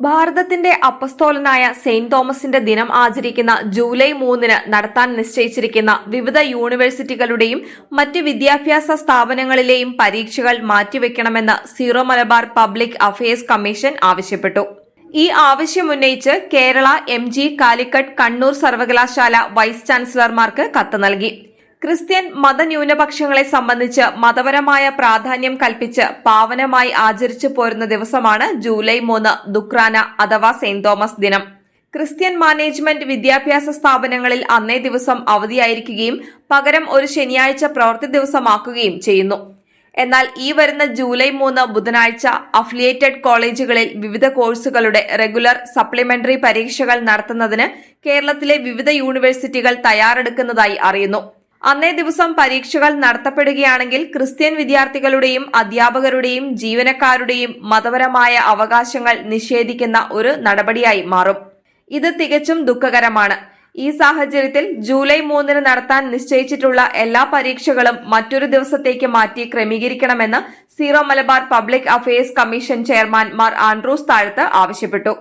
ഭാരതത്തിന്റെ അപ്പസ്തോലനായ സെയിന്റ് തോമസിന്റെ ദിനം ആചരിക്കുന്ന ജൂലൈ മൂന്നിന് നടത്താൻ നിശ്ചയിച്ചിരിക്കുന്ന വിവിധ യൂണിവേഴ്സിറ്റികളുടെയും മറ്റ് വിദ്യാഭ്യാസ സ്ഥാപനങ്ങളിലെയും പരീക്ഷകൾ മാറ്റിവെക്കണമെന്ന് Syro Malabar public affairs commission ആവശ്യപ്പെട്ടു. ഈ ആവശ്യമുന്നയിച്ച് കേരള എം ജി കാലിക്കറ്റ് കണ്ണൂർ സർവകലാശാല വൈസ് ചാൻസലർമാർക്ക് കത്ത് നൽകി. ക്രിസ്ത്യൻ മതന്യൂനപക്ഷങ്ങളെ സംബന്ധിച്ച് മതപരമായ പ്രാധാന്യം കൽപ്പിച്ച് പാവനമായി ആചരിച്ചു പോരുന്ന ദിവസമാണ് ജൂലൈ മൂന്ന് ദുക്രാന അഥവാ സെയിന്റ് തോമസ് ദിനം. ക്രിസ്ത്യൻ മാനേജ്മെന്റ് വിദ്യാഭ്യാസ സ്ഥാപനങ്ങളിൽ അന്നേ ദിവസം അവധിയായിരിക്കുകയും പകരം ഒരു ശനിയാഴ്ച പ്രവൃത്തി ദിവസമാക്കുകയും ചെയ്യുന്നു. എന്നാൽ ഈ വരുന്ന ജൂലൈ മൂന്ന് ബുധനാഴ്ച അഫിലിയേറ്റഡ് കോളേജുകളിൽ വിവിധ കോഴ്സുകളുടെ റെഗുലർ സപ്ലിമെന്ററി പരീക്ഷകൾ നടത്തുന്നതിന് കേരളത്തിലെ വിവിധ യൂണിവേഴ്സിറ്റികൾ തയ്യാറെടുക്കുന്നതായി അറിയുന്നു. അന്നേ ദിവസം പരീക്ഷകൾ നടത്തപ്പെടുകയാണെങ്കിൽ ക്രിസ്ത്യൻ വിദ്യാർത്ഥികളുടെയും അധ്യാപകരുടെയും ജീവനക്കാരുടെയും മതപരമായ അവകാശങ്ങൾ നിഷേധിക്കുന്ന ഒരു നടപടിയായി മാറും. ഇത് തികച്ചും ദുഃഖകരമാണ്. ഈ സാഹചര്യത്തിൽ ജൂലൈ മൂന്നിന് നടത്താൻ നിശ്ചയിച്ചിട്ടുള്ള എല്ലാ പരീക്ഷകളും മറ്റൊരു ദിവസത്തേക്ക് മാറ്റി ക്രമീകരിക്കണമെന്ന് Syro Malabar public affairs commission chairman Mar Andrews Thazhath ആവശ്യപ്പെട്ടു.